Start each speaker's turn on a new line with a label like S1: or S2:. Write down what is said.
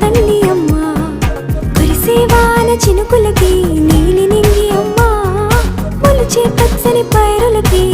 S1: తల్లి అమ్మా. కురిసేవాన చినుకులకి నీలి నింగి అమ్మా. మొలిచే పచ్చని పైరులకి